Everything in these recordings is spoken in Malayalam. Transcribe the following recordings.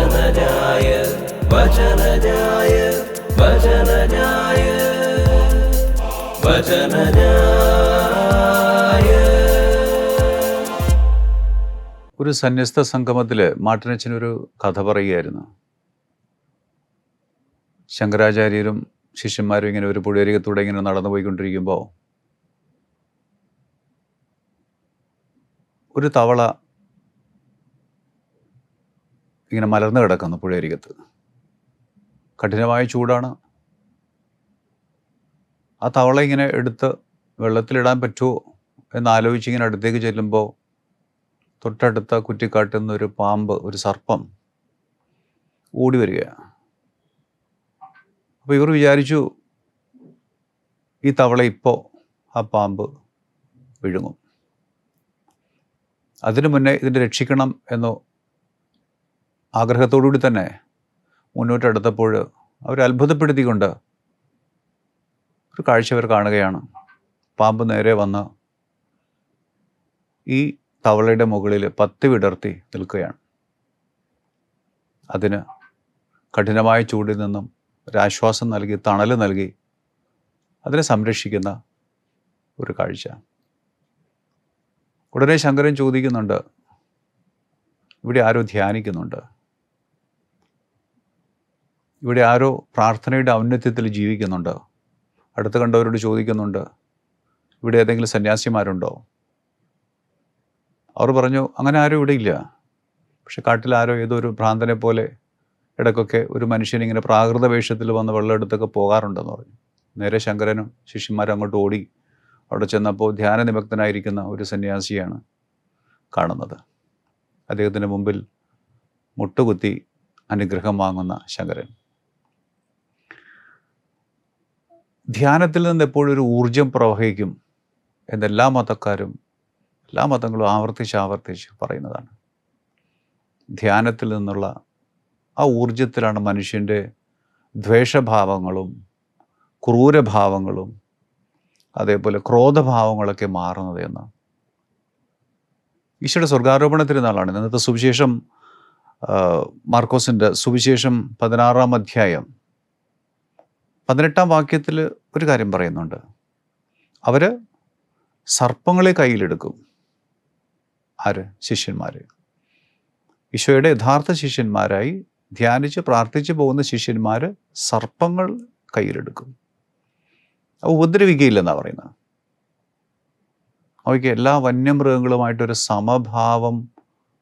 വചനജായ വചനജായ വചനജായ വചനജായ ഒരു സന്യസ്ത സംഗമത്തിൽ മാട്ടിനച്ചനൊരു കഥ പറയുകയായിരുന്നു. ശങ്കരാചാര്യരും ശിഷ്യന്മാരും ഇങ്ങനെ ഒരു പുഴയരികത്തൂടെ ഇങ്ങനെ നടന്നു പോയിക്കൊണ്ടിരിക്കുമ്പോൾ ഒരു തവള ഇങ്ങനെ മലർന്നു കിടക്കുന്നു പുഴയരികത്ത്. കഠിനമായ ചൂടാണ്. ആ തവള ഇങ്ങനെ എടുത്ത് വെള്ളത്തിലിടാൻ പറ്റുമോ എന്നാലോചിച്ച് ഇങ്ങനെ അടുത്തേക്ക് ചെല്ലുമ്പോൾ തൊട്ടടുത്ത കുറ്റിക്കാട്ടിൽ നിന്ന് ഒരു പാമ്പ് ഒരു സർപ്പം ഓടി വരികയാണ്. അപ്പോൾ ഇവർ വിചാരിച്ചു ഈ തവള ഇപ്പോൾ ആ പാമ്പ് വിഴുങ്ങും. അതിനു മുന്നേ ഇതിനെ രക്ഷിക്കണം എന്നോ ആഗ്രഹത്തോടുകൂടി തന്നെ മുന്നോട്ടെടുത്തപ്പോൾ അവർ അത്ഭുതപ്പെടുത്തിക്കൊണ്ട് ഒരു കാഴ്ച അവർ കാണുകയാണ്. പാമ്പ് നേരെ വന്ന് ഈ തവളയുടെ മുകളിൽ പത്ത് വിടർത്തി നിൽക്കുകയാണ്. അതിന് കഠിനമായ ചൂടിൽ നിന്നും ഒരാശ്വാസം നൽകി തണൽ നൽകി അതിനെ സംരക്ഷിക്കുന്ന ഒരു കാഴ്ച. ഉടനെ ശങ്കരൻ ചോദിക്കുന്നുണ്ട് ഇവിടെ ആരോ ധ്യാനിക്കുന്നുണ്ട്. ഇവിടെ ആരോ പ്രാർത്ഥനയുടെ ഔന്നത്യത്തിൽ ജീവിക്കുന്നുണ്ട്. അടുത്ത് കണ്ടവരോട് ചോദിക്കുന്നുണ്ട് ഇവിടെ ഏതെങ്കിലും സന്യാസിമാരുണ്ടോ? അവർ പറഞ്ഞു അങ്ങനെ ആരും ഇവിടെ ഇല്ല. പക്ഷെ കാട്ടിൽ ആരോ ഏതോ ഒരു ഭ്രാന്തനെ പോലെ ഇടയ്ക്കൊക്കെ ഒരു മനുഷ്യൻ ഇങ്ങനെ പ്രാകൃത വേഷത്തിൽ വന്ന് വെള്ളം എടുത്തൊക്കെ പോകാറുണ്ടെന്ന് പറഞ്ഞു. നേരെ ശങ്കരനും ശിഷ്യന്മാരും അങ്ങോട്ട് ഓടി അവിടെ ചെന്നപ്പോൾ ധ്യാന നിമഗ്നായിരിക്കുന്ന ഒരു സന്യാസിയാണ് കാണുന്നത്. അദ്ദേഹത്തിന്റെ മുമ്പിൽ മുട്ടുകുത്തി അനുഗ്രഹം വാങ്ങുന്ന ശങ്കരൻ. ധ്യാനത്തിൽ നിന്ന് എപ്പോഴും ഒരു ഊർജം പ്രവഹിക്കും എന്നെല്ലാ മതക്കാരും എല്ലാ മതങ്ങളും ആവർത്തിച്ച് ആവർത്തിച്ച് പറയുന്നതാണ്. ധ്യാനത്തിൽ നിന്നുള്ള ആ ഊർജത്തിലാണ് മനുഷ്യന്റെ ദ്വേഷഭാവങ്ങളും ക്രൂരഭാവങ്ങളും അതേപോലെ ക്രോധഭാവങ്ങളൊക്കെ മാറുന്നത് എന്ന് ഈശോയുടെ സ്വർഗാരോപണ തിരുനാളാണ്. ഇന്നത്തെ സുവിശേഷം മാർക്കോസിന്റെ സുവിശേഷം പതിനാറാം അധ്യായം പതിനെട്ടാം വാക്യത്തിൽ ഒരു കാര്യം പറയുന്നുണ്ട്. അവർ സർപ്പങ്ങളെ കയ്യിലെടുക്കും. ആര്? ശിഷ്യന്മാർ ഈശോയുടെ യഥാർത്ഥ ശിഷ്യന്മാരായി ധ്യാനിച്ച് പ്രാർത്ഥിച്ചു പോകുന്ന ശിഷ്യന്മാർ സർപ്പങ്ങൾ കയ്യിലെടുക്കും. അവ ഉപദ്രവിക്കുകയില്ലെന്നാണ് പറയുന്നത് അവയ്ക്ക് എല്ലാ വന്യമൃഗങ്ങളുമായിട്ടൊരു സമഭാവം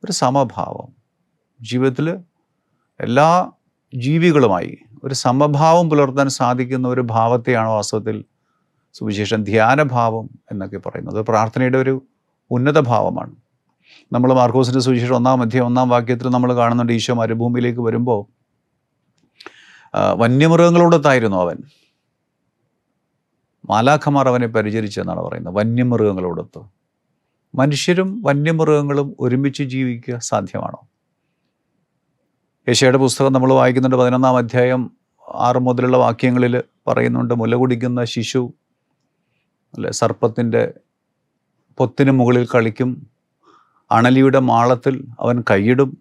ഒരു സമഭാവം. ജീവിതത്തിൽ എല്ലാ ജീവികളുമായി ഒരു സമഭാവം പുലർത്താൻ സാധിക്കുന്ന ഒരു ഭാവത്തെയാണ് വാസ്തവത്തിൽ സുവിശേഷം ധ്യാനഭാവം എന്നൊക്കെ പറയുന്നത്? പ്രാർത്ഥനയുടെ ഒരു ഉന്നത ഭാവമാണ്. നമ്മൾ മാർക്കോസിന്റെ സുവിശേഷം ഒന്നാം അധ്യായം ഒന്നാം വാക്യത്തിൽ നമ്മൾ കാണുന്നുണ്ട് ഈശോ മരുഭൂമിയിലേക്ക് വരുമ്പോൾ വന്യമൃഗങ്ങളോടൊത്തായിരുന്നു അവൻ. മാലാഖമാർ അവനെ പരിചരിച്ചെന്നാണ് പറയുന്നത് വന്യമൃഗങ്ങളോടൊത്ത്. മനുഷ്യരും വന്യമൃഗങ്ങളും ഒരുമിച്ച് ജീവിക്കുക സാധ്യമാണോ? യേശയുടെ പുസ്തകം നമ്മൾ വായിക്കുന്നുണ്ട്. പതിനൊന്നാം അധ്യായം ആറ് മുതലുള്ള വാക്യങ്ങളിൽ പറയുന്നുണ്ട് മുല കുടിക്കുന്ന ശിശു അല്ലെ സർപ്പത്തിന്റെ പൊത്തിന് മുകളിൽ കളിക്കും. അണലിയുടെ മാളത്തിൽ അവൻ കൈയിടും.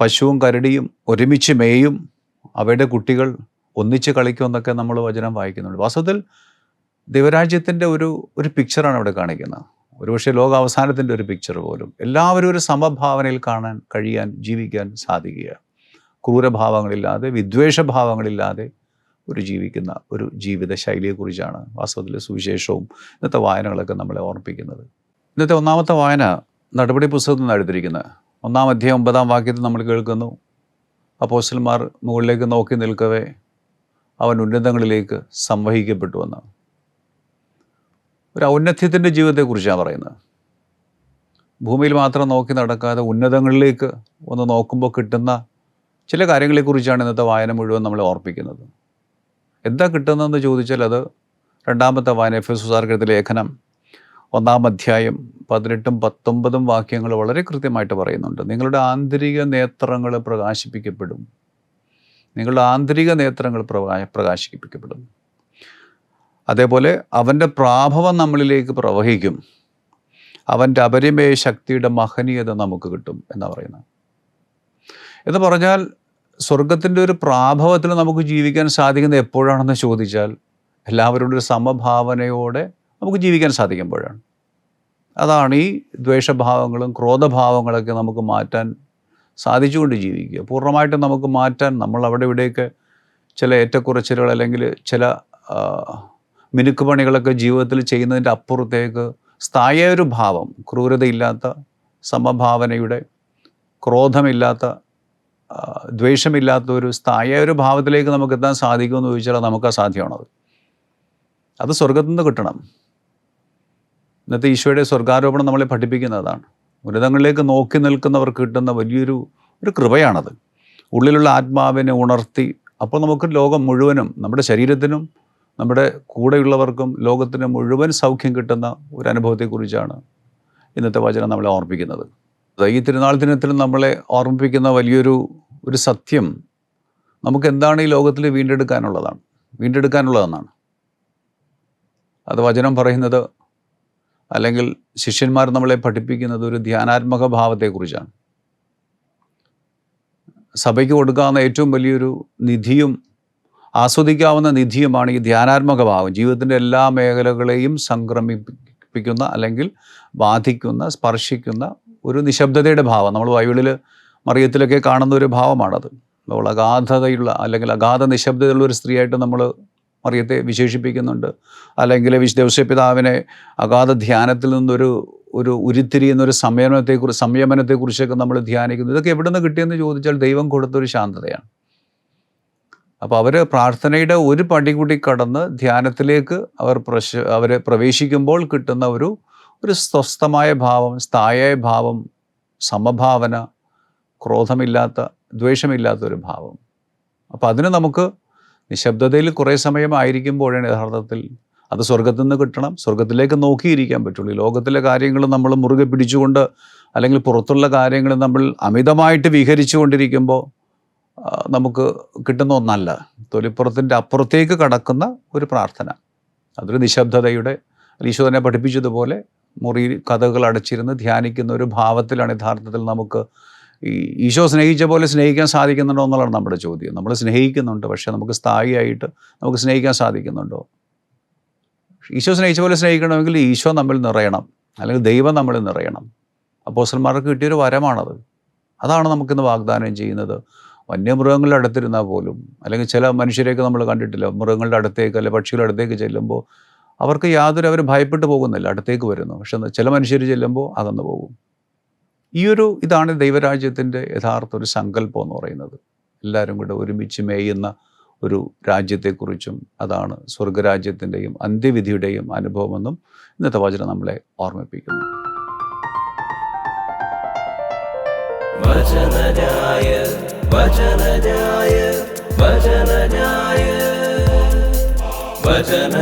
പശുവും കരടിയും ഒരുമിച്ച് മേയും. അവയുടെ കുട്ടികൾ ഒന്നിച്ച് കളിക്കും എന്നൊക്കെ നമ്മൾ വചനം വായിക്കുന്നുണ്ട്. വാസ്തവത്തിൽ ദൈവരാജ്യത്തിന്റെ ഒരു ഒരു പിക്ചറാണ് അവിടെ കാണിക്കുന്നത്. ഒരുപക്ഷെ ലോകാവസാനത്തിന്റെ ഒരു പിക്ചർ പോലും. എല്ലാവരും ഒരു സമഭാവനയിൽ കാണാൻ കഴിയാൻ ജീവിക്കാൻ സാധിക്കുക. ക്രൂരഭാവങ്ങളില്ലാതെ വിദ്വേഷഭാവങ്ങളില്ലാതെ ഒരു ജീവിക്കുന്ന ഒരു ജീവിത ശൈലിയെക്കുറിച്ചാണ് വാസ്തവത്തിൽ സുവിശേഷവും ഇന്നത്തെ വായനകളൊക്കെ നമ്മളെ ഓർമ്മിപ്പിക്കുന്നത്. ഇന്നത്തെ ഒന്നാമത്തെ വായന നടപടി പുസ്തകത്തിൽ നിന്ന് എടുത്തിരിക്കുന്നത് ഒന്നാം അധ്യായം ഒമ്പതാം വാക്യത്തിൽ നമ്മൾ കേൾക്കുന്നു. അപ്പോസ്റ്റൽമാർ മുകളിലേക്ക് നോക്കി നിൽക്കവേ അവൻ ഉന്നതങ്ങളിലേക്ക് സംവഹിക്കപ്പെട്ടു എന്ന് ഒരു ഔന്നത്യത്തിന്റെ ജീവിതത്തെക്കുറിച്ചാണ് പറയുന്നത്. ഭൂമിയിൽ മാത്രം നോക്കി നടക്കാതെ ഉന്നതങ്ങളിലേക്ക് ഒന്ന് നോക്കുമ്പോൾ കിട്ടുന്ന ചില കാര്യങ്ങളെക്കുറിച്ചാണ് ഇന്നത്തെ വായന മുഴുവൻ നമ്മളെ ഓർപ്പിക്കുന്നത്. എന്താ കിട്ടുന്നതെന്ന് ചോദിച്ചാൽ അത് രണ്ടാമത്തെ വായന എഫ് എസ് സുസാർക്കത്തിലെ ലേഖനം ഒന്നാം അധ്യായം പതിനെട്ടും പത്തൊമ്പതും വാക്യങ്ങൾ വളരെ കൃത്യമായിട്ട് പറയുന്നുണ്ട്. നിങ്ങളുടെ ആന്തരിക നേത്രങ്ങൾ പ്രകാശിപ്പിക്കപ്പെടും. നിങ്ങളുടെ ആന്തരിക നേത്രങ്ങൾ പ്രകാ പ്രകാശിപ്പിക്കപ്പെടും. അതേപോലെ അവന്റെ പ്രാഭവം നമ്മളിലേക്ക് പ്രവഹിക്കും. അവന്റെ അപരിമേയ ശക്തിയുടെ മഹനീയത നമുക്ക് കിട്ടും എന്നാണ് പറയുന്നത്. എന്ന് പറഞ്ഞാൽ സ്വർഗത്തിന്റെ ഒരു പ്രാഭവത്തിൽ നമുക്ക് ജീവിക്കാൻ സാധിക്കുന്നത് എപ്പോഴാണെന്ന് ചോദിച്ചാൽ എല്ലാവരോടും ഒരു സമഭാവനയോടെ നമുക്ക് ജീവിക്കാൻ സാധിക്കുമ്പോഴാണ്. അതാണ് ഈ ദ്വേഷഭാവങ്ങളും ക്രോധഭാവങ്ങളൊക്കെ നമുക്ക് മാറ്റാൻ സാധിച്ചുകൊണ്ട് ജീവിക്കുക. പൂർണമായിട്ടും നമുക്ക് മാറ്റാൻ നമ്മൾ അവിടെ ഇവിടെയൊക്കെ ചില ഏറ്റക്കുറച്ചിലുകൾ അല്ലെങ്കിൽ ചില മിനുക്ക് പണികളൊക്കെ ജീവിതത്തിൽ ചെയ്യുന്നതിന്റെ അപ്പുറത്തേക്ക് സ്ഥായൊരു ഭാവം ക്രൂരതയില്ലാത്ത സമഭാവനയുടെ ക്രോധമില്ലാത്ത ദ്വേഷമില്ലാത്ത ഒരു സ്ഥായൊരു ഭാവത്തിലേക്ക് നമുക്ക് എത്താൻ സാധിക്കുമെന്ന് ചോദിച്ചാൽ നമുക്ക് അസാധ്യമാണത്. അത് സ്വർഗത്തു നിന്ന് കിട്ടണം. ഇന്നത്തെ ഈശോയുടെ സ്വർഗാരോപണം നമ്മളെ പഠിപ്പിക്കുന്നതാണ്. ഉന്നതങ്ങളിലേക്ക് നോക്കി നിൽക്കുന്നവർക്ക് കിട്ടുന്ന വലിയൊരു ഒരു കൃപയാണത്. ഉള്ളിലുള്ള ആത്മാവിനെ ഉണർത്തി അപ്പോൾ നമുക്ക് ലോകം മുഴുവനും നമ്മുടെ ശരീരത്തിനും നമ്മുടെ കൂടെയുള്ളവർക്കും ലോകത്തിന് മുഴുവൻ സൗഖ്യം കിട്ടുന്ന ഒരു അനുഭവത്തെക്കുറിച്ചാണ് ഇന്നത്തെ വചനം നമ്മളെ ഓർമ്മിപ്പിക്കുന്നത്. ഈ തിരുനാൾ ദിനത്തിൽ നമ്മളെ ഓർമ്മിപ്പിക്കുന്ന വലിയൊരു ഒരു സത്യം നമുക്ക് എന്താണ് ഈ ലോകത്തിൽ വീണ്ടെടുക്കാനുള്ളതാണ്? വീണ്ടെടുക്കാനുള്ളതെന്നാണ്. അത് വചനം പറയുന്നത് അല്ലെങ്കിൽ ശിഷ്യന്മാർ നമ്മളെ പഠിപ്പിക്കുന്നത് ഒരു ധ്യാനാത്മക ഭാവത്തെക്കുറിച്ചാണ്. സഭയ്ക്ക് കൊടുക്കാവുന്ന ഏറ്റവും വലിയൊരു നിധിയും ആസ്വദിക്കാവുന്ന നിധിയുമാണ് ഈ ധ്യാനാത്മകഭാവം. ജീവിതത്തിന്റെ എല്ലാ മേഖലകളെയും സംക്രമിപ്പിക്കുന്ന അല്ലെങ്കിൽ ബാധിക്കുന്ന സ്പർശിക്കുന്ന ഒരു നിശബ്ദതയുടെ ഭാവം. നമ്മൾ ബൈബിളിൽ മറിയത്തിലൊക്കെ കാണുന്ന ഒരു ഭാവമാണത്. അവൾ അഗാധതയുള്ള അല്ലെങ്കിൽ അഗാധ നിശബ്ദതയുള്ള ഒരു സ്ത്രീയായിട്ട് നമ്മൾ മറിയത്തെ വിശേഷിപ്പിക്കുന്നുണ്ട്. അല്ലെങ്കിൽ വിശുദ്ധപിതാവിനെ അഗാധ ധ്യാനത്തിൽ നിന്നൊരു ഒരു ഉരുത്തിരിയുന്ന ഒരു സംയമനത്തെക്കുറിച്ച് സംയമനത്തെക്കുറിച്ചൊക്കെ നമ്മൾ ധ്യാനിക്കുന്നു. ഇതൊക്കെ എവിടെ നിന്ന് കിട്ടിയെന്ന് ചോദിച്ചാൽ ദൈവം കൊടുത്തൊരു ശാന്തതയാണ്. അപ്പോൾ അവർ പ്രാർത്ഥനയുടെ ഒരു പടി കൂടി കടന്ന് ധ്യാനത്തിലേക്ക് അവർ പ്രശ അവരെ പ്രവേശിക്കുമ്പോൾ കിട്ടുന്ന ഒരു ഒരു സ്വസ്ഥമായ ഭാവം സ്ഥായായ ഭാവം സമഭാവന ക്രോധമില്ലാത്ത ദ്വേഷമില്ലാത്ത ഒരു ഭാവം. അപ്പോൾ അതിന് നമുക്ക് നിശബ്ദതയിൽ കുറേ സമയമായിരിക്കുമ്പോഴാണ് യഥാർത്ഥത്തിൽ അത് സ്വർഗത്തിൽ നിന്ന് കിട്ടണം. സ്വർഗത്തിലേക്ക് നോക്കിയിരിക്കാൻ പറ്റുള്ളൂ. ലോകത്തിലെ കാര്യങ്ങൾ നമ്മൾ മുറുകെ പിടിച്ചുകൊണ്ട് അല്ലെങ്കിൽ പുറത്തുള്ള കാര്യങ്ങൾ നമ്മൾ അമിതമായിട്ട് വിഹരിച്ചു കൊണ്ടിരിക്കുമ്പോൾ നമുക്ക് കിട്ടുന്ന ഒന്നല്ല. തൊലിപ്പുറത്തിന്റെ അപ്പുറത്തേക്ക് കടക്കുന്ന ഒരു പ്രാർത്ഥന. അതൊരു നിശബ്ദതയുടെ ഈശോ തന്നെ പഠിപ്പിച്ചതുപോലെ മുറിയിൽ കഥകൾ അടച്ചിരുന്ന് ധ്യാനിക്കുന്ന ഒരു ഭാവത്തിലാണ് യഥാർത്ഥത്തിൽ നമുക്ക് ഈ ഈശോ സ്നേഹിച്ച പോലെ സ്നേഹിക്കാൻ സാധിക്കുന്നുണ്ടോ എന്നുള്ളതാണ് നമ്മുടെ ചോദ്യം. നമ്മൾ സ്നേഹിക്കുന്നുണ്ട് പക്ഷേ നമുക്ക് സ്ഥായിയായിട്ട് നമുക്ക് സ്നേഹിക്കാൻ സാധിക്കുന്നുണ്ടോ? ഈശോ സ്നേഹിച്ച പോലെ സ്നേഹിക്കണമെങ്കിൽ ഈശോ നമ്മിൽ നിറയണം അല്ലെങ്കിൽ ദൈവം നമ്മളിൽ നിറയണം. അപ്പോസ്റ്റന്മാർക്ക് കിട്ടിയൊരു വരമാണത്. അതാണ് നമുക്കിന്ന് വാഗ്ദാനം ചെയ്യുന്നത്. വന്യമൃഗങ്ങളുടെ അടുത്തിരുന്നാൽ പോലും അല്ലെങ്കിൽ ചില മനുഷ്യരെയൊക്കെ നമ്മൾ കണ്ടിട്ടില്ല മൃഗങ്ങളുടെ അടുത്തേക്ക് അല്ലെങ്കിൽ പക്ഷികളുടെ അടുത്തേക്ക് ചെല്ലുമ്പോൾ അവർക്ക് യാതൊരു അവർ ഭയപ്പെട്ട് പോകുന്നില്ല അടുത്തേക്ക് വരുന്നു. പക്ഷെ ചില മനുഷ്യർ ചെല്ലുമ്പോൾ അകന്നു പോകും. ഈ ഒരു ഇതാണ് ദൈവരാജ്യത്തിന്റെ യഥാർത്ഥ ഒരു സങ്കല്പം എന്ന് പറയുന്നത്. എല്ലാവരും കൂടെ ഒരുമിച്ച് മേയുന്ന ഒരു രാജ്യത്തെക്കുറിച്ചും അതാണ് സ്വർഗരാജ്യത്തിന്റെയും അന്ത്യവിധിയുടെയും അനുഭവമെന്നും ഇന്നത്തെ വചനം നമ്മളെ ഓർമ്മിപ്പിക്കുന്നു. വചനജായ भजन ज्ञाय भजन